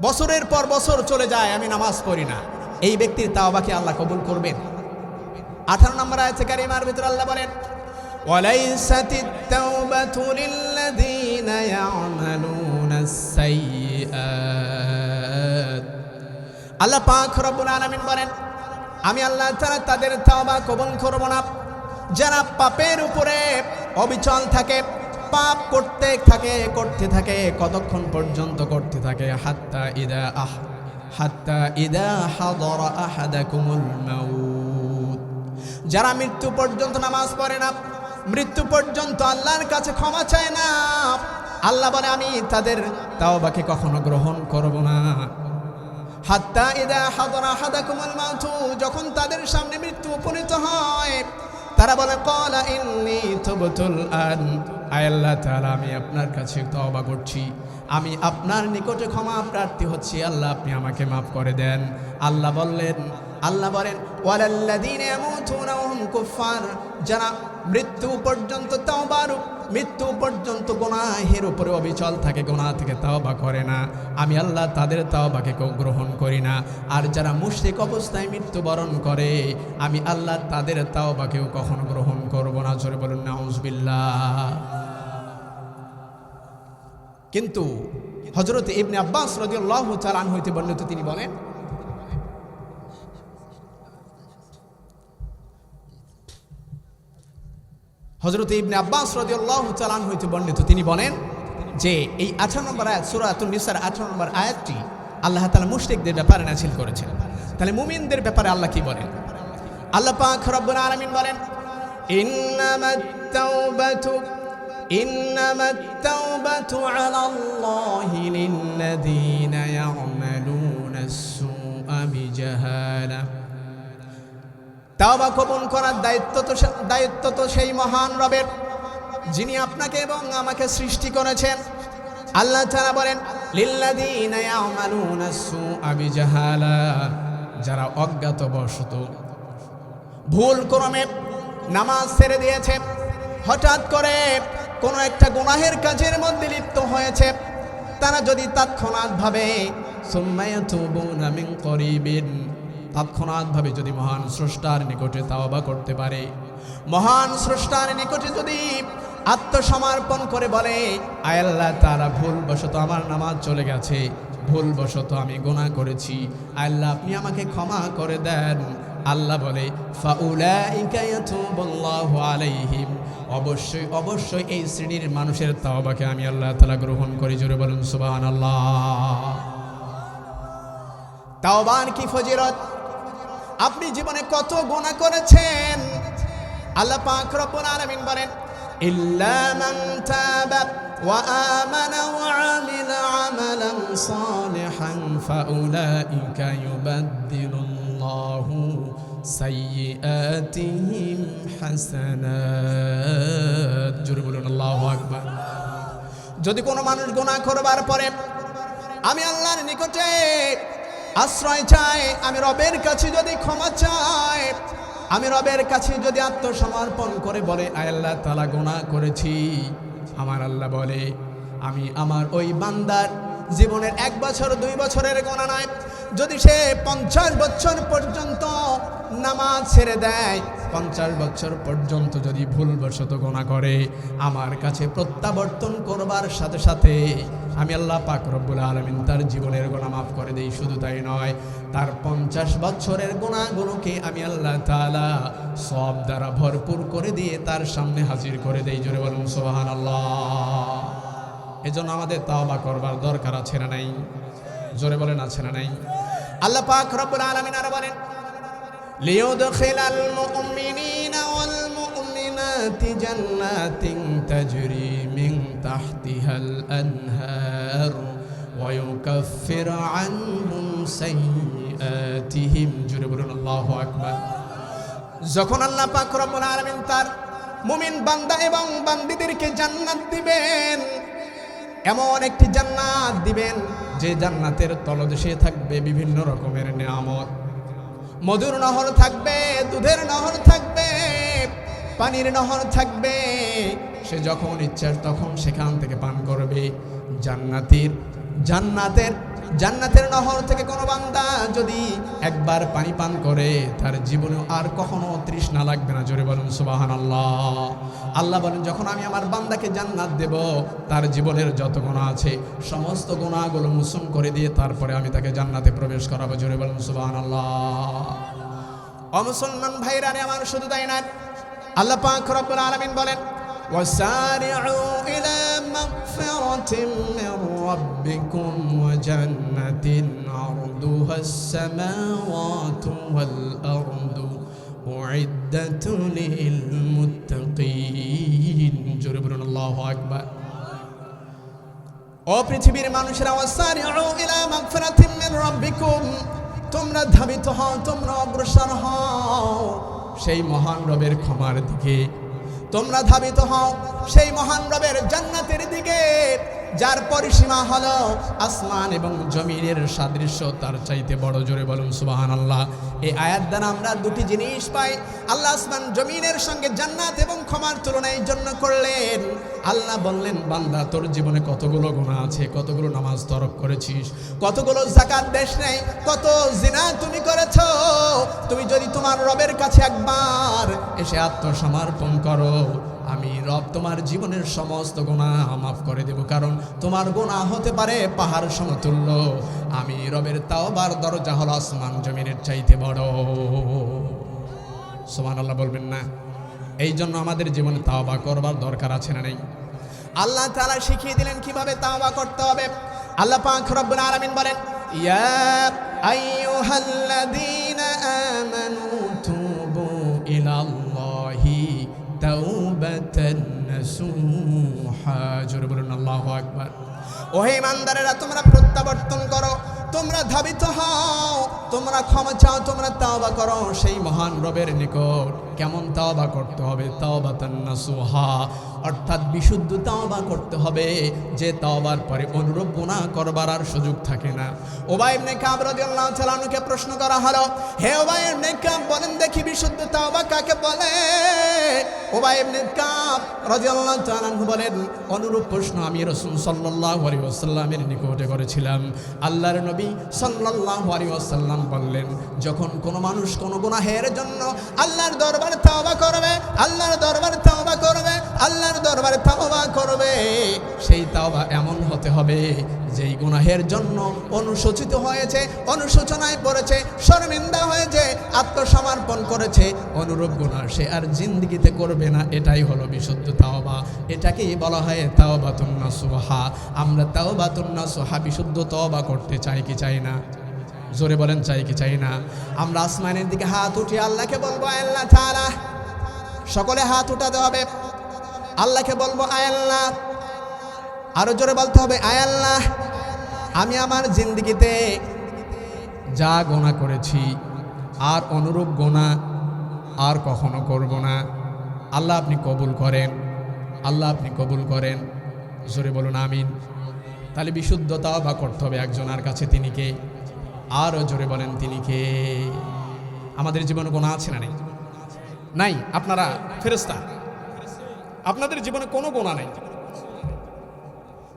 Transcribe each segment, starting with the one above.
বছরের পর বছর চলে যায় আমি নামাজ পড়ি না এই ব্যক্তির তাওবাকে আল্লাহ কবুল করবেন আঠারো নম্বর আয়াতে কারিমার ভিতর আল্লাহ বলেন وليست التوبة للذين يعملون السيئات আল্লাহ পাক রব্বুল আলামিন বলেন আমি আল্লাহ তাআলা তাদের তাওবা কবুল করব না যারা পাপের উপরে অবিচল থাকে পাপ করতে থাকে করতে থাকে, কতক্ষণ পর্যন্ত করতে থাকে? হাত্তা ইদা আহ, হাত্তা ইদা হাদরা আহাদাকুমুল মাউত। যারা মৃত্যু পর্যন্ত নামাজ পড়ে না, মৃত্যু পর্যন্ত আল্লাহর কাছে ক্ষমা চায় না, আল্লাহ বলে, আমি তাদের তাওবাকে কখনো গ্রহণ করব না। হাত্তা ইদা হাদরা হাদাকুমুল মাউতু, যখন তাদের সামনে মৃত্যু উপনীত হয়, তারা বলে, কলা ইন্নি তুবতুল আন আল্লাহ তাআলা, আমি আপনার কাছে তওবা করছি। আমি আপনার নিকটে ক্ষমা প্রার্থী হচ্ছি। আল্লাহ, আপনি আমাকে মাফ করে দেন। আল্লাহ বললেন, আল্লাহ বলেন যারা মৃত্যু পর্যন্ত তাওবার, মৃত্যু পর্যন্ত গোনাহের উপরে অবিচল থাকে গোনা থেকে তাওবা করে না। আমি আল্লাহ তাদের তাওবাকে গ্রহণ করি না। আর যারা মুশরিক অবস্থায় মৃত্যুবরণ করে, আমি আল্লাহ তাদের তাওবাকেও কখনো গ্রহণ করব না। জোরে বলুন, নাউজুবিল্লাহ কিন্তু হজরত ইবনে আব্বাস রাদিয়াল্লাহু তাআলা আনহু হইতে বর্ণিত তিনি বলেন হজরত ইবনে আব্বাস রাদিয়াল্লাহু তাআলা আনহু হইতে বর্ণিত তিনি বলেন যে এই আঠারো নম্বর আয়াত সূরাতুন নিসার আঠারো নম্বর আয়াতটি আল্লাহ তাআলা মুশরিকদের ব্যাপারে নাজিল করেছেন। তাহলে মুমিনদের ব্যাপারে আল্লাহ কি বলেন? আল্লাহ পাক রব্বুল আলামিন বলেন ইন্নামাত তাওবাতু ইন্নামাত তাওবাতু আলাল্লাহি লিল্লাযীনা ইয়ামালুনা আস-সুআ বিজাহালা। তাওবা কবুল করার দায়িত্ব তো দায়িত্ব তো সেই মহান রবের, যিনি আপনাকে এবং আমাকে সৃষ্টি করেছেন। আল্লাহ তাআলা বলেন, লিল্লাযীনা ইয়ামালুনা আস-সুআ বিজাহালা, যারা অজ্ঞাতবশত, ভুল ক্রমে নামাজ ছেড়ে দিয়েছে, হঠাৎ করে কোনো একটা গুনাহের কাজের মধ্যে লিপ্ত হয়েছে। তারা যদি তৎক্ষণাৎভাবে করিবিন তৎক্ষণাৎভাবে যদি মহান স্রষ্টার নিকটে তাওবা করতে পারে। মহান স্রষ্টার নিকটে যদি আত্মসমর্পণ করে বলে, আয় আল্লাহ, তারা ভুলবশত আমার নামাজ চলে গেছে, ভুলবশত আমি গোনা করেছি। আল্লাহ, আপনি আমাকে ক্ষমা করে দেন। আল্লাহ বলে আলাইহিম। অবশ্যই অবশ্যই এই শ্রেণির মানুষের তাওবাকে আমি আল্লাহ তাআলা গ্রহণ করি, জোরে বলুন, সুবহানাল্লাহ। তাওবার কি ফজিলত? আপনি জীবনে কত গুনাহ করেছেন? আল্লাহ পাক রব্বুল আলামিন বলেন, ইল্লা মান তাবা ওয়া আমানা ওয়া আমিলা আমালান সালিহান, ফাউলাইকা ইউবাদদিলুল্লাহু সাইয়্যাতিহিম হাসানাত জোরে বলুন, আল্লাহু আকবার। যদি কোনো মানুষ গুনাহ করবার পরে আমি আল্লাহর নিকটে আশ্রয় চাই, আমি রবের কাছে যদি ক্ষমা চাই, আমি রবের কাছে যদি আত্মসমর্পণ করে বলে, আয় আল্লাহ তালা গোনা করেছি। আমার আল্লাহ বলে, আমি আমার ওই বান্দার জীবনের এক বছর, দুই বছরের গোনা নয় যদি সে পঞ্চাশ বছর পর্যন্ত নামাজ ছেড়ে দেয়, পঞ্চাশ বছর পর্যন্ত যদি ভুলবশত গোনা করে, আমার কাছে প্রত্যাবর্তন করবার সাথে সাথে আমি আল্লাহ পাক রব্বুল আলমিন তার জীবনের গোনা মাফ করে দেই। শুধু তাই নয়, তার পঞ্চাশ বছরের গোনাগুলোকে আমি আল্লাহ তালা সব দ্বারা ভরপুর করে দিয়ে তার সামনে হাজির করে দেই। জোরে বলুন সোহান আল্লাহ এজন্য আমাদের তাওবা করবার দরকার আছে না নাই? জোরে বলেন আছে না নাই আল্লাহ পাক রব্বুল আলামিন আর বলেন ليدخل المؤمنين والمؤمنات جنات تجري من تحتها الأنهار ويكفر عنهم سيئاتهم جربنا الله أكبر যখন আল্লাহ পাক রব্বুল আলামিন তার মুমিন বান্দা এবং বান্দিদেরকে জান্নাত দিবেন এমন একটি জান্নাত দিবেন যে জান্নাতের তলদেশে থাকবে বিভিন্ন রকমের নিয়ামত। মধুর নহর থাকবে, দুধের নহর থাকবে, পানির নহর থাকবে। সে যখন ইচ্ছা তখন সেখান থেকে পান করবে। জান্নাতের জান্নাতের জান্নাতের নহর থেকে কোনো বান্দা যদি একবার পানি পান করে, তার জীবনে আর কখনো তৃষ্ণা লাগবে না। জোরে বলুন সুবাহান আল্লাহ আল্লাহ বলেন, যখন আমি আমার বান্দাকে জান্নাত দেব, তার জীবনের যত গুণা আছে, সমস্ত গুণাগুলো মুসুম করে দিয়ে তারপরে আমি তাকে জান্নাতে প্রবেশ করাবো। জোরে বলুন সুবাহান আল্লাহ অমুসলমান ভাইরা আমার শুধু তাই না আল্লাহ পাক রব্বুল আলামিন বলেন وسارعوا إلى مغفرة من ربكم وجنة عرضها السماوات والأرض أعدت للمتقين جرب الله أكبر ও পৃথিবীর মানুষেরা ওয়াসারিউ ইলা মাগফিরাতিম মিন রাব্বিকুম তোমরা ধাবিত হও তোমরা অগ্রসর হও সেই মহান রবের ক্ষমার দিকে তোমরা ধাবিত হও। সেই মহান রবের জান্নাতের দিকে। যার পরিসীমা হলো আসমান এবং জমিনের সাদৃশ্য, তার চাইতে বড় জোরে বলুন সুবাহান আল্লাহ এই আয়াত দ্বারা আমরা দুটি জিনিস পাই। আল্লাহ আসমান জমিনের সঙ্গে জান্নাত এবং ক্ষমার তুলনা এই জন্য করলেন। আল্লাহ বললেন, বান্দা, তোর জীবনে কতগুলো গুণা আছে, কতগুলো নামাজ তরক করেছিস, কতগুলো জাকাত দেশ নেই, কত জিনা তুমি করেছ। তুমি যদি তোমার রবের কাছে একবার এসে আত্মসমর্পণ করো আমি রব, তোমার জীবনের সমস্ত গুণা মাফ করে দেব, কারণ তোমার গুণা হতে পারে পাহাড় সমতুল্য। আমি রবের তাওবার দরজা হল আসমান জমিনের চাইতে বড়। সোমান আল্লাহ বলবেন না। এই জন্য আমাদের জীবনে তাওবা করবার দরকার আছে না নেই? আল্লাহ তাআলা শিখিয়ে দিলেন কীভাবে তাওবা করতে হবে। আল্লাহ পাক রব্বুল আলামিন বলেন, ইয়া আইয়ুহাল্লাযীনা আমানু জোরে বলুন, আল্লাহ আকবার। ওহে ইমানদারেরা, তোমরা প্রত্যাবর্তন করো, তোমরা ধাবিত হও, তোমরা ক্ষমা চাও, তোমরা তাওবা করো, সেই মহান রবের নিকট। কেমন তাওবা করতে হবে? তাওবা তান্নাসুহা অর্থাৎ বিশুদ্ধ তাওবা করতে হবে, যে তাওবার পরে অনুরূপ গুনাহ করবার আর সুযোগ থাকে না। ওবাই ইবনে কাব রাদিয়াল্লাহু তাআলা আনহুকে প্রশ্ন করা হলো, হে ওবাই ইবনে কাব, বলেন দেখি বিশুদ্ধ তাওবা কাকে বলে? ওবাই ইবনে কাব রাদিয়াল্লাহু তাআলা বলেন, অনুরূপ প্রশ্ন আমি রাসূল সাল্লাল্লাহু আলাইহি ওয়াসাল্লামের নিকটে করেছিলাম। আল্লাহর নবী সাল্লাল্লাহু আলাইহি ওয়াসাল্লাম বললেন, যখন কোনো মানুষ কোনো গুনাহের জন্য আল্লাহর দরবারে তাওবা করবে, আল্লাহর দরবারে তাওবা করবে, আল্লাহর দরবারে তাওবা করবে। সেই তাওবা এমন হতে হবে যেই গুনাহের জন্য অনুশোচিত হয়েছে, অনুশোচনায় পড়েছে, শর্মিন্দা হয়েছে, আত্মসমর্পণ করেছে। অনুরূপ গুনাহ সে আর জিন্দগিতে করবে না, এটাই হলো বিশুদ্ধ তাওবা। এটাকেই বলা হয় তাওবাতুন নাসুহা। আমরা তাওবাতুন নাসুহা বিশুদ্ধ তওবা করতে চাই কি চাই না? জোরে বলেন, চাই কি চাই না? আমরা আসমানের দিকে হাত উঠিয়ে আল্লাহকে বলব আল্লাহ তাআলা। সকলে হাত উঠাতে হবে। আল্লাহকে বলব, আয় আল্লাহ। আরও জোরে বলতে হবে, আয় আল্লাহ। আমি আমার জিন্দগিতে যা গোনা করেছি, আর অনুরূপ গোনা আর কখনো করব না। আল্লাহ আপনি কবুল করেন, আল্লাহ আপনি কবুল করেন। জোরে বলুন, আমিন। তাহলে বিশুদ্ধতাও বা করতে হবে একজনের কাছে, তিনি কে? আরও জোরে বলেন তিনি কে? আমাদের জীবনে গোনা আছে না নেই? নাই? আপনারা ফেরেস্তা আপনাদের জীবনে কোনো গোনা নেই।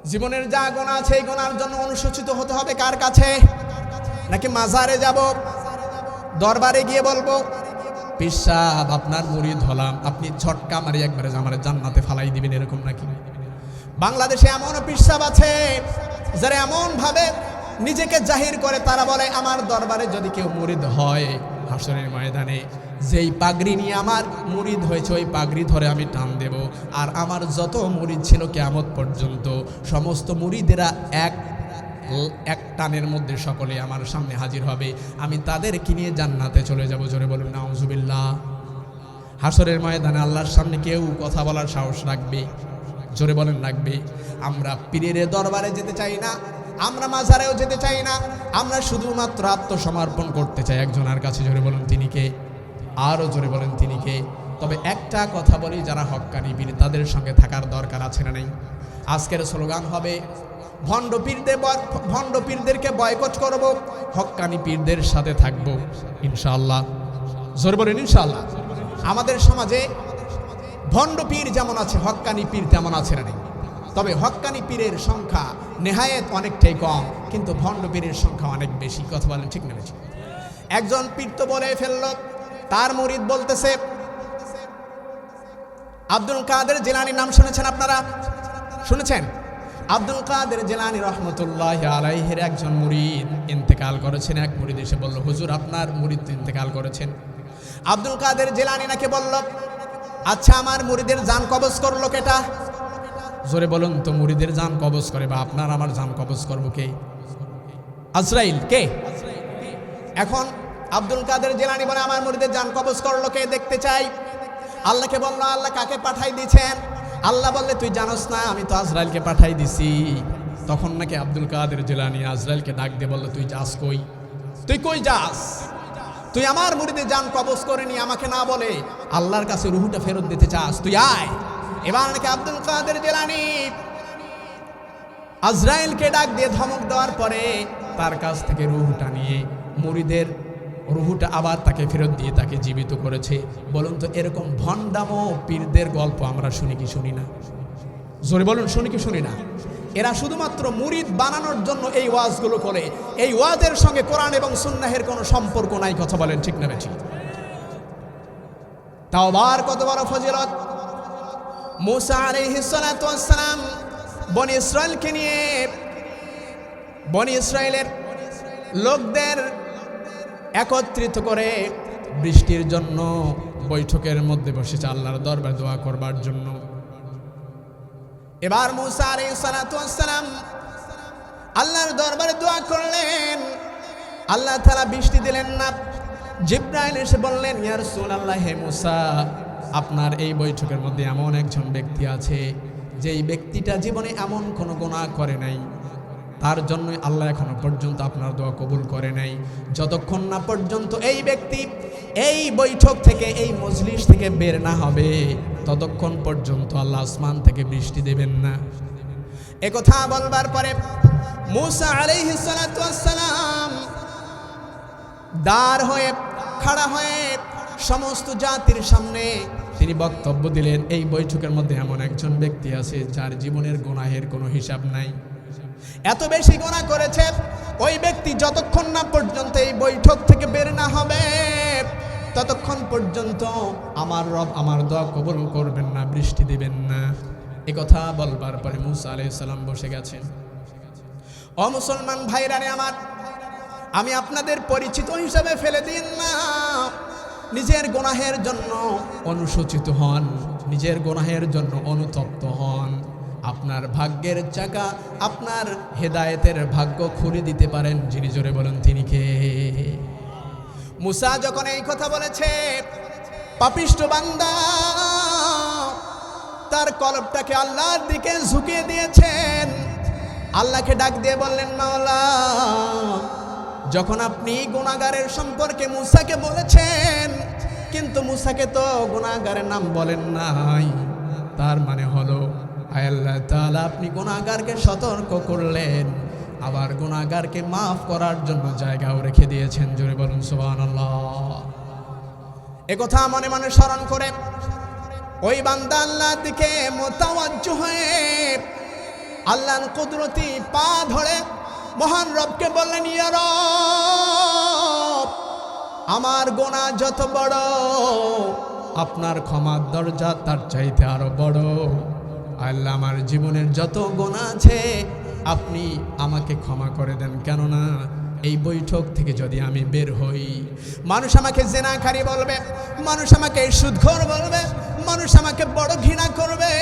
জীবনের যা গোনা আছে এই গোনার জন্য অনুসূচিত হতে হবে কার কাছে? নাকি মাজারে যাব? দরবারে গিয়ে বলব পিসাব আপনার মুড়িদ হলাম। আপনি ছটকা মারি একবারে আমার জান্নাতে ফালাই দিবেন, এরকম নাকি? বাংলাদেশে এমন পিসাব আছে যারা এমন ভাবে নিজেকে জাহির করে তারা বলে, আমার দরবারে যদি কেউ মুরিদ হয় হাসনের ময়দানে, যেই পাগড়ি নিয়ে আমার মুরিদ হয়েছে, ওই পাগড়ি ধরে আমি টান দেব। আর আমার যত মুরিদ ছিল কেয়ামত পর্যন্ত, সমস্ত মুরিদেরা এক এক টানের মধ্যে সকলে আমার সামনে হাজির হবে। আমি তাদেরকে নিয়ে জান্নাতে চলে যাব। জোরে বলুন, নাউজুবিল্লাহ। হাসরের ময়দানে আল্লাহর সামনে কেউ কথা বলার সাহস রাখবে? জোরে বলেন, রাখবে। আমরা পীরের দরবারে যেতে চাই না। আমরা মাজারেও যেতে চাই না। আমরা শুধুমাত্র আত্মসমর্পণ করতে চাই। একজনের কাছে জোরে বলুন, তিনি কে? আরও জোরে বলেন, তিনি কে? তবে একটা কথা বলি, যারা হক্কানি পীর তাদের সঙ্গে থাকার দরকার আছে না নেই? আজকের স্লোগান হবে, ভণ্ড পীরদের ভণ্ড পীরদেরকে বয়কট করব হক্কানি পীরদের সাথে থাকব। ইনশাআল্লাহ। জোরে বলেন, ইনশাআল্লাহ। আমাদের সমাজে ভণ্ড পীর যেমন আছে হক্কানি পীর তেমন আছে না নেই? তবে হক্কানি পীরের সংখ্যা নেহায়েত অনেকটাই কম, কিন্তু ভণ্ড পীরের সংখ্যা অনেক বেশি। কথা বলেন, ঠিক না একজন পীর তো বলে ফেলল, তার মুরিদ বলতেছে, আব্দুল কাদের জেলানির নাম শুনেছেন আপনারা? শুনেছেন? আব্দুল কাদের জেলানি রহমতুল্লাহ আলাইহের একজন মুরিদ ইন্তেকাল করেছেন। এক মুরিদ এসে বলল, হুজুর, আপনার মুরিদ ইন্তেকাল করেছেন। আব্দুল কাদের জেলানি নাকি বলল আচ্ছা আমার মুরিদের জান কবজ করল কেটা? জোরে বলুন তো মুরিদের জান কবজ করে বা আপনার আমার জান কবজ করব কে? আজরাইল, কে? এখন আব্দুল কাদের জেলানি বলে আমার মুরিদের জান কবজ করল কে দেখতে চাই? আল্লাহকে বলল, আল্লাহ কাকে পাঠাই দিয়েছেন আল্লাহ বললে, তুই জানোস না, আমি তো আজরাইলকে পাঠাই দিছি। তখন নাকি আব্দুল কাদের জেলানি আজরাইলকে ডাক দিয়ে বলল, তুই যাস কই? তুই কই যাস? তুই আমার মুড়িতে যান কবজ করে নি, আমাকে না বলে আল্লাহর কাছে রুহুটা ফেরত দিতে চাস। তুই আয়। এবার নাকি আব্দুল কাদের জেলানি আজরাইলকে ডাক দিয়ে ধমক দেওয়ার পরে তার কাছ থেকে রুহুটা নিয়ে মুড়িদের, রুহুটা আবার তাকে ফেরত দিয়ে তাকে জীবিত করেছে। বলুন তো এরকম ভণ্ডামো পীরদের গল্প আমরা শুনি কি শুনি না? জোরে বলুন, শুনি কি শুনি না? এরা শুধুমাত্র মুরিদ বানানোর জন্য এই ওয়াজগুলো করে। এই ওয়াজের সঙ্গে কোরআন এবং সুন্নাহের কোনো সম্পর্ক নাই, কথা বলেন ঠিক না বেঠি? তাও বার কত বড় ফজিলত? মুসা আলাইহিসসালাম বনি ইসরায়েলকে নিয়ে, বন ইসরায়েলের লোকদের একত্রিত করে বৃষ্টির জন্য বৈঠকের মধ্যে বসেছে আল্লাহর দরবার দোয়া করবার জন্য। এবার মুসা আলাইসালাম আল্লাহর দরবারে দোয়া করলেন। আল্লাহ তারা বৃষ্টি দিলেন না। জিব্রাইল এসে বললেন ইয়ার সুল আল্লাহ হে মুসা আপনার এই বৈঠকের মধ্যে এমন একজন ব্যক্তি আছে, যেই ব্যক্তিটা জীবনে এমন কোনো গোনা করে নাই। তার জন্যই আল্লাহ এখনও পর্যন্ত আপনার দোয়া কবুল করে নাই। যতক্ষণ না পর্যন্ত এই ব্যক্তি এই বৈঠক থেকে, এই মজলিস থেকে বের না হবে, ততক্ষণ পর্যন্ত আল্লাহ আসমান থেকে বৃষ্টি দেবেন না। একথা বলবার পরে মুসা আলাইহিস সালাম দাঁড় হয়ে, খাড়া হয়ে সমস্ত জাতির সামনে তিনি বক্তব্য দিলেন, এই বৈঠকের মধ্যে এমন একজন ব্যক্তি আছে যার জীবনের গোনাহের কোনো হিসাব নাই। এত বেশি গোনা করেছে, ওই ব্যক্তি যতক্ষণ না পর্যন্ত এই বৈঠক থেকে বের না হবে, ততক্ষণ পর্যন্ত আমার রব আমার দোয়া কবুল করবেন না, বৃষ্টি দিবেন না। এ কথা বলবার পরে মুসা আলাইসাল্লাম বসে গেছেন। অ মুসলমান ভাইরারে আমার, আমি আপনাদের পরিচিত হিসাবে ফেলে দিন না। নিজের গোনাহের জন্য অনুসূচিত হন, নিজের গোনাহের জন্য অনুতপ্ত হন। আপনার ভাগ্যের চাকা, আপনার হেদায়েতের ভাগ্য খুলে দিতে পারেন। যিনি জোরে বলেন, তিনি কে? মুসা যখন এই কথা বলেছে, পাপিষ্ট বান্দা, তার কলবটাকে আল্লাহর দিকে ঝুঁকিয়ে দিয়েছেন। আল্লাহকে ডাক দিয়ে বললেন, মাওলা যখন আপনি গুণাগারের সম্পর্কে মুসাকে বলেছেন, কিন্তু মুসাকে তো গুণাগারের নাম বলেন নাই। তার মানে হলো আল্লাহ তাআলা, আপনি গুণাগারকে সতর্ক করলেন, আবার গুণাগারকে মাফ করার জন্য জায়গাও রেখে দিয়েছেন। জোরে বলুন, সুবহানাল্লাহ। একথা মনে মনে স্মরণ করে, ওই বান্দা আল্লাহর দিকে মোতাবাজ্য হয়ে, আল্লাহর কুদরতি পা ধরে মহান রবকে বললেন ইয়ার আমার গোনা যত বড়, আপনার ক্ষমার দরজা তার চাইতে আরও বড়। আল্লাহ আমার জীবনের যত গোনা আছে, আপনি আমাকে ক্ষমা করে দেন। কেননা এই বৈঠক থেকে যদি আমি বের হই, মানুষ আমাকে জেনাকারী বলবে, মানুষ আমাকে সুদঘর বলবে, মানুষ আমাকে বড় ঘৃণা করবে।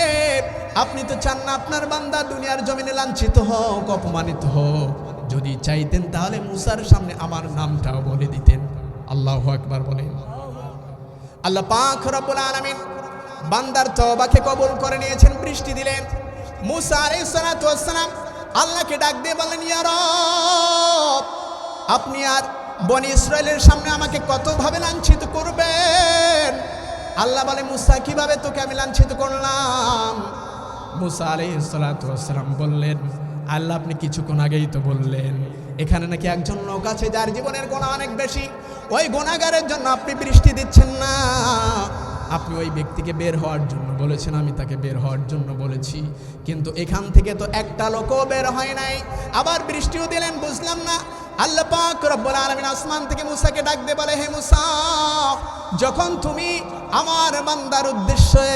আপনি তো চান না আপনার বান্দা দুনিয়ার জমিনে লাঞ্ছিত হোক, অপমানিত হোক। যদি চাইতেন তাহলে মুসার সামনে আমার নামটাও বলে দিতেন। আল্লাহ একবার বলেন। আল্লাহ পাক রব্বুল আলামিন বান্দার তওবাকে কবুল করে নিয়েছেন, বৃষ্টি দিলেন। মুসা আলাইহিস আল্লাহকে ডাক দিয়ে বলেন ইয়া আপনি আর বনি ইসরায়েলের সামনে আমাকে কতভাবে লাঞ্ছিত করবেন? আল্লাহ বলে, মুসা, কীভাবে তোকে আমি লাঞ্ছিত করলাম? মুসা সালাতু সালাম বললেন, আল্লাহ, আপনি কিছুক্ষণ আগেই তো বললেন, এখানে নাকি একজন লোক আছে যার জীবনের গোনা অনেক বেশি। ওই গোনাগারের জন্য আপনি বৃষ্টি দিচ্ছেন না। আপনি ওই ব্যক্তিকে বের হওয়ার জন্য বলেছেন, আমি তাকে বের হওয়ার জন্য বলেছি। কিন্তু এখান থেকে তো একটা লোকও বের হয় নাই। আবার বৃষ্টিও দিলেন, বুঝলাম না। আল্লাহ পাক রব্বুল আলামিন আসমান থেকে মুসাকে ডাক দিয়ে বলে, হে মুসা, যখন তুমি আমার বান্দার উদ্দেশ্যে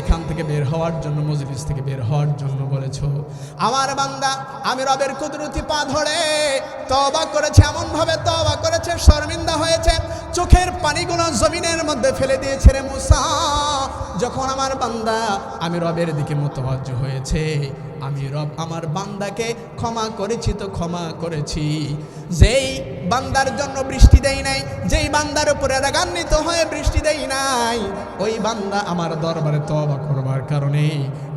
এখান থেকে বের হওয়ার জন্য, মজলিস থেকে বের হওয়ার জন্য বলেছ, আমার বান্দা, আমি রবের কুদরতি পা ধরে তবা করেছে, এমনভাবে তবা করেছে, শর্মিন্দা হয়েছে। চোখের পানিগুলো জমিনের মধ্যে ফেলে দিয়েছে রে মুসা। যখন আমার বান্দা, আমি রবের দিকে মোতবাজ্য হয়েছে। আমি রব, আমার বান্দাকে ক্ষমা করেছি তো ক্ষমা করেছি। যেই বান্দার জন্য বৃষ্টি দেই নাই, যেই বান্দার উপরে রাগান্বিত হয়ে বৃষ্টি দেই নাই, ওই বান্দা আমার দরবারে তবা করবার কারণে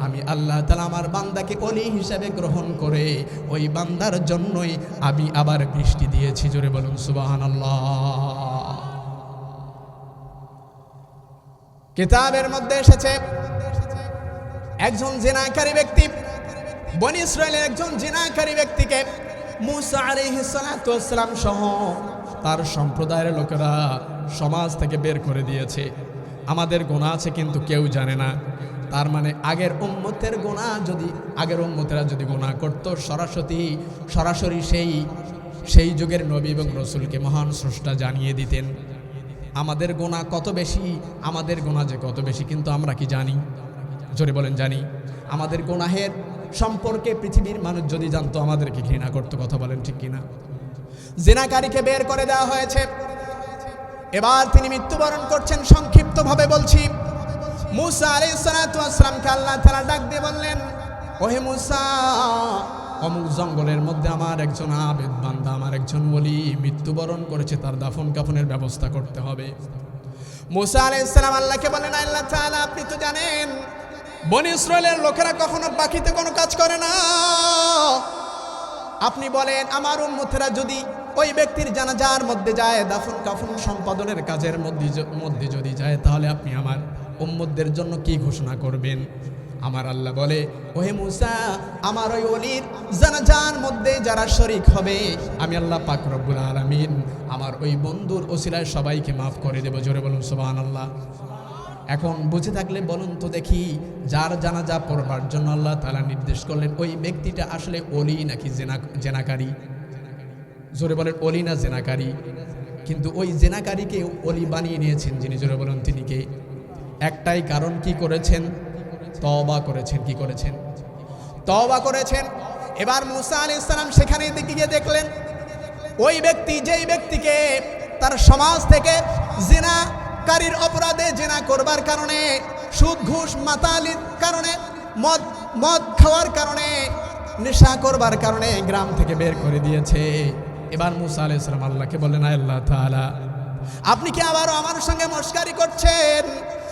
আমি আল্লাহ তালা আমার বান্দাকে অলি হিসাবে গ্রহণ করে ওই বান্দার জন্যই আমি আবার বৃষ্টি দিয়েছি। জোরে বলুন সুবাহান আল্লাহ কিতাবের মধ্যে এসেছে, একজন জেনাকারী ব্যক্তি, বনি ইসরায়েলের একজন জেনাকারী ব্যক্তিকে মুসা ওয়াসসালাম সহ তার সম্প্রদায়ের লোকেরা সমাজ থেকে বের করে দিয়েছে। আমাদের গোনা আছে কিন্তু কেউ জানে না। তার মানে আগের উম্মতের গোনা যদি, আগের উম্মতেরা যদি গোনা করত, সরাসরি সরাসরি সেই সেই যুগের নবী এবং রসুলকে মহান স্রষ্টা জানিয়ে দিতেন। আমাদের গোনা কত বেশি? আমাদের গোনা যে কত বেশি কিন্তু আমরা কি জানি? জোরে বলেন, জানি। আমাদের গোনাহের সম্পর্কে পৃথিবীর মানুষ যদি জানতো, আমাদেরকে ঘৃণা করতো, কথা বলেন ঠিক কিনা? জেনাকারীকে বের করে দেওয়া হয়েছে। এবার তিনি মৃত্যুবরণ করছেন, সংক্ষিপ্তভাবে বলছি। মুসা আলাই সালাতামকে আল্লাহ তালা ডাক দিয়ে বললেন, ওহে মুসা অমুক জঙ্গলের মধ্যে আমার একজন আবেদ বান্দা, আমার একজন বলি মৃত্যুবরণ করেছে, তার দাফন কাফনের ব্যবস্থা করতে হবে। মুসা আলাইসালাম আল্লাহকে বলেন আল্লাহ তাআলা, আপনি তো জানেন, বনি ইসরায়েলের লোকেরা কখনো বাকিতে কোনো কাজ করে না। আপনি বলেন, আমার উম্মতেরা যদি ওই ব্যক্তির জানাজার মধ্যে যায়, দাফন কাফন সম্পাদনের কাজের মধ্যে মধ্যে যদি যায়, তাহলে আপনি আমার উম্মতদের জন্য কি ঘোষণা করবেন? আমার আল্লাহ বলে, ওহে মুসা, আমার ওই অলির জানাজার মধ্যে যারা শরিক হবে, আমি আল্লাহ পাক রব্বুল আলামিন আমার ওই বন্ধুর ওসিলায় সবাইকে মাফ করে দেবো। জোরে বলুন, সুবহানাল্লাহ। এখন বুঝে থাকলে বলুন তো দেখি, যার জানাজা পড়বার জন্য আল্লাহ তালা নির্দেশ করলেন, ওই ব্যক্তিটা আসলে অলি নাকি জেনা, জেনাকারী? জোরে বলেন অলি না জেনাকারী? কিন্তু ওই জেনাকারীকে অলি বানিয়ে নিয়েছেন যিনি, জোরে বলেন তিনি কে? একটাই কারণ কি করেছেন? তবা করেছেন, কি করেছেন? তবা করেছেন। এবার মুসা আলি ইসলাম সেখানে গিয়ে দেখলেন, ওই ব্যক্তি যেই ব্যক্তিকে তার সমাজ থেকে জেনাকারীর অপরাধে জেনা করবার কারণে, সুদ, ঘুষ, মাতালির কারণে, মদ মদ খাওয়ার কারণে, নেশা করবার কারণে গ্রাম থেকে বের করে দিয়েছে। এবার মুসা আলাইহিস সালাম আল্লাহকে বললেন আল্লাহ তাআলা, আপনি কি আবারও আমার সঙ্গে মস্কারি করছেন?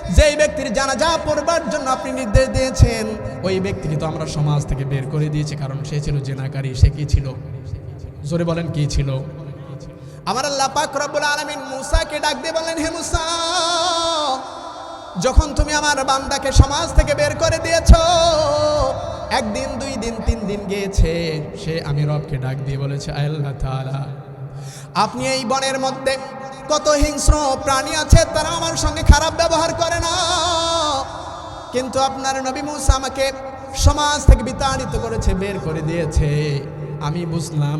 যেই ব্যক্তির জানাজা পড়বার জন্য আপনি নির্দেশ দিয়েছেন, ওই ব্যক্তিকে তো আমরা সমাজ থেকে বের করে দিয়েছি, কারণ সে ছিল জেনাকারী, সে কি ছিল? জোরে বলেন কি ছিল? আমার আল্লাহ পাক রব্বুল আলামিন মুসাকে ডাক দিয়ে বললেন, হে মুসা, যখন তুমি আমার বান্দাকে সমাজ থেকে বের করে দিয়েছ, একদিন, দুই দিন, তিন দিন গিয়েছে, সে আমি রবকে ডাক দিয়ে বলেছে, "আয় আল্লাহ তাআলা, আপনি এই বনের মধ্যে কত হিংস্র প্রাণী আছে তারা আমার সঙ্গে খারাপ ব্যবহার করে না। কিন্তু আপনার নবী মুসা আমাকে সমাজ থেকে বিতাড়িত করেছে, বের করে দিয়েছে। আমি বুঝলাম,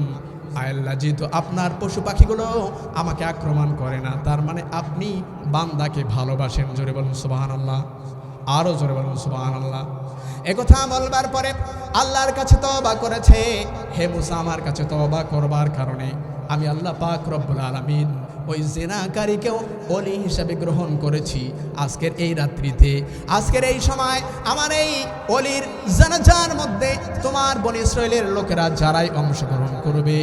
আল্লাহ যেহেতু আপনার পশু পাখিগুলো আমাকে আক্রমণ করে না, তার মানে আপনি বান্দাকে ভালোবাসেন। জোরে বলুন সুবাহান আল্লাহ আরও জোরে বলুন সুবাহান আল্লাহ একথা বলবার পরে আল্লাহর কাছে তবা করেছে। হে মুসা, আমার কাছে তবা করবার কারণে আমি আল্লাহ পাক রব্বুল আলামিন ওই জেনাকারীকেও অলি হিসাবে গ্রহণ করেছি আজকের এই রাত্রিতে। আজকের এই সময় আমার এই অলির জানাজার মধ্যে তোমার বনি ইসরায়েলের লোকেরা যারাই অংশগ্রহণ করবে,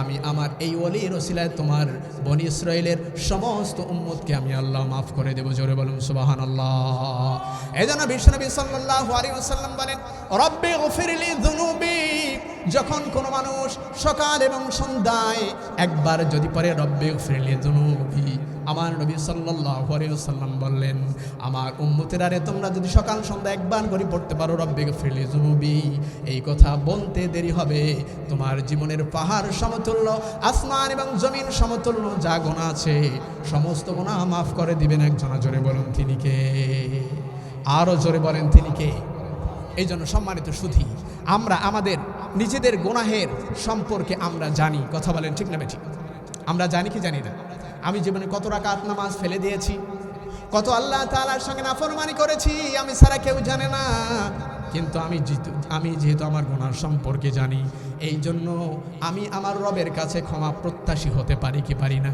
আমি আমার এই অলির ওসিলায় তোমার বনি ইসরায়েলের সমস্ত উম্মতকে আমি আল্লাহ মাফ করে দেবো, জোরে বলুন সুবাহান আল্লাহ এই জন্য বিশ্বনবী সাল্লাল্লাহু আলাইহি ওয়াসাল্লাম বলেন, রব্বি যুনুবি যখন কোনো মানুষ সকাল এবং সন্ধ্যায় একবার যদি পরে রব্বে ফিরলে জনবি আমার নবী সাল্লাল্লাহু আলাইহি ওয়াসাল্লাম বললেন, আমার উম্মতেরা আরে তোমরা যদি সকাল সন্ধ্যা একবার করে পড়তে পারো রব্বে ফিরলে জনবি এই কথা বলতে দেরি হবে। তোমার জীবনের পাহাড় সমতুল্য, আসমান এবং জমিন সমতুল্য যা গোনা আছে, সমস্ত গোনা মাফ করে দিবেন একজনা। জোরে বলুন, তিনি কে? আরও জোরে বলেন, তিনি কে? এই জন্য সম্মানিত সুধী, আমরা আমাদের নিজেদের গোনাহের সম্পর্কে আমরা জানি। কথা বলেন ঠিক না ঠিক। আমরা জানি কি জানি না। আমি জীবনে কত রাকাত নামাজ ফেলে দিয়েছি। কত আল্লাহ তাআলার সঙ্গে নাফরমানি করেছি, আমি সারা কেউ জানে না। কিন্তু আমি যেহেতু আমি যেহেতু আমার গোনার সম্পর্কে জানি এই জন্য আমি আমার রবের কাছে ক্ষমা প্রত্যাশী হতে পারি কি পারি না?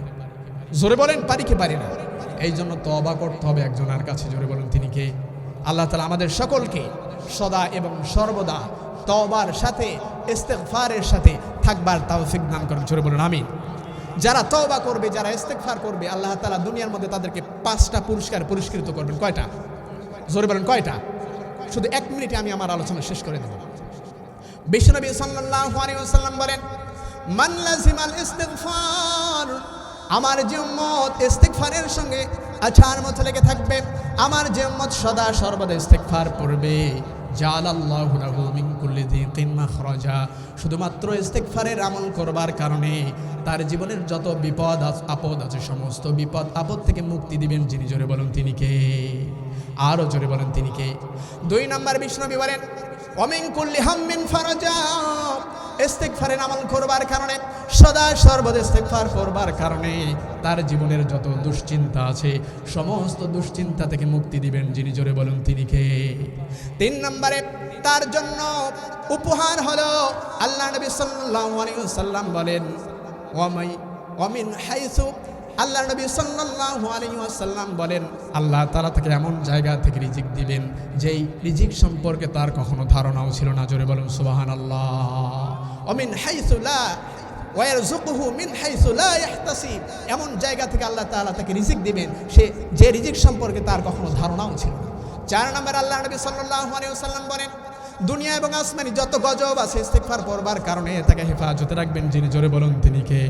জোরে বলেন, পারি কি পারি না? এই জন্য তবা করতে হবে একজনের কাছে। জোরে বলেন, তিনি কে? আল্লাহ তালা আমাদের সকলকে সদা এবং সর্বদা তবার সাথে ইস্তেকফারের সাথে থাকবার তাওফিক দান করেন, জোরে বলুন, আমিন। যারা তওবা করবে, যারা ইস্তেকফার করবে, আল্লাহ তালা দুনিয়ার মধ্যে তাদেরকে পাঁচটা পুরস্কার পুরস্কৃত করবেন। কয়টা? জোরে বলেন, কয়টা? শুধু এক মিনিটে আমি আমার আলোচনা শেষ করে দেব। বিশ্বনবী সাল্লাল্লাহু আলাইহি ওয়াসাল্লাম বলেন, মান লাজিমাল আমার যে উম্মত ইস্তিগফারের সঙ্গে আছার মতো লেগে থাকবে, আমার যে উম্মত সদা সর্বদা ইস্তিগফার পড়বে জালাল্লাহু লাহু মাখরাজা শুধুমাত্র ইস্তেকফারের আমল করবার কারণে তার জীবনের যত বিপদ আপদ আছে, সমস্ত বিপদ আপদ থেকে মুক্তি দিবেন যিনি, জোরে বলেন তিনি কে? আরও জোরে বলেন তিনি কে? দুই নম্বর বিষ্ণবী বলেন অমিন কুল্লি হাম্মিন ফারাজা। ইস্তেগফারের আমল করবার কারণে, সদা সর্বদা ইস্তেগফার করবার কারণে তার জীবনের যত দুশ্চিন্তা আছে, সমস্ত দুশ্চিন্তা থেকে মুক্তি দিবেন যিনি জোরে বলুন, তিনি কে? তিন নম্বরে, তার জন্য উপহার হলো আল্লাহ নবী সাল্লাল্লাহু আলাইহি ওয়াসাল্লাম বলেন, ওয়ামাই, ওয়ামিন হাইসু আল্লাহ নবী সাল্লাল্লাহু আলাইহি ওয়াসাল্লাম বলেন, আল্লাহ তাআলা তাকে এমন জায়গা থেকে রিজিক দিবেন, যেই রিজিক সম্পর্কে তার কখনো ধারণাও ছিল না। জোরে বলুন, সুবহানাল্লাহ। অমিন হাইসু লা ওয়ারযুকুহু মিন হাইসু লা এমন জায়গা থেকে আল্লাহ তাআলা তাকে রিজিক দিবেন, সে যে রিজিক সম্পর্কে তার কখনো ধারণাও ছিল না। চার নম্বর আল্লাহ নবী সাল্লাল্লাহু আলাইহি ওয়াসাল্লাম বলেন, দুনিয়া এবং আসমানি যত গজব আছে ইস্তেগফার পড়বার কারণে তাকে হেফাজতে রাখবেন। যিনি জোরে বলুন, তিনি কে?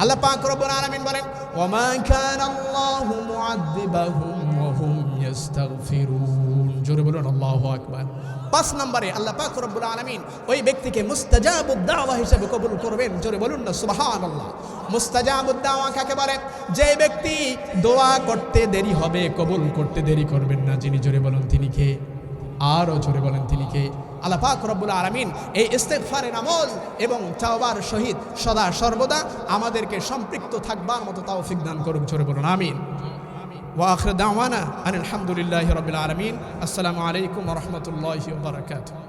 আল্লাহ পাক রব্বুল আলামিন বলেন ওমা কান আল্লাহু মুআদ্দিবাহুম ওয়া হুম ইস্তাগফিরুন। জোরে বলুন, আল্লাহু আকবার। পাঁচ নম্বরে আল্লাহ পাক রব্বুল আলামিন ওই ব্যক্তিকে মুস্তাজাবুদ দাওয়া হিসেবে কবুল করবেন, জোরে বলুন না, সুবহানাল্লাহ। মুস্তাজাবুদ দাওয়া কাকে বলে? যে ব্যক্তি দোয়া করতে দেরি হবে, কবুল করতে দেরি করবেন না, যিনি জোরে বলুন, তিনি কে? আরও জোরে বলেন তিনি কে? আলাপাক পাক রব্বুল আলমিন এই ইস্তেকফারের আমল এবং চাওবার শহীদ সদা সর্বদা আমাদেরকে সম্পৃক্ত থাকবার মতো তাও দান করুক জোরে বলুন, আমিন। ওয়াখর দাওয়ানা আনিল হামদুলিল্লাহি রাব্বিল আলামিন। আসসালামু আলাইকুম রহমতুল্লাহ বারাকাতুহু।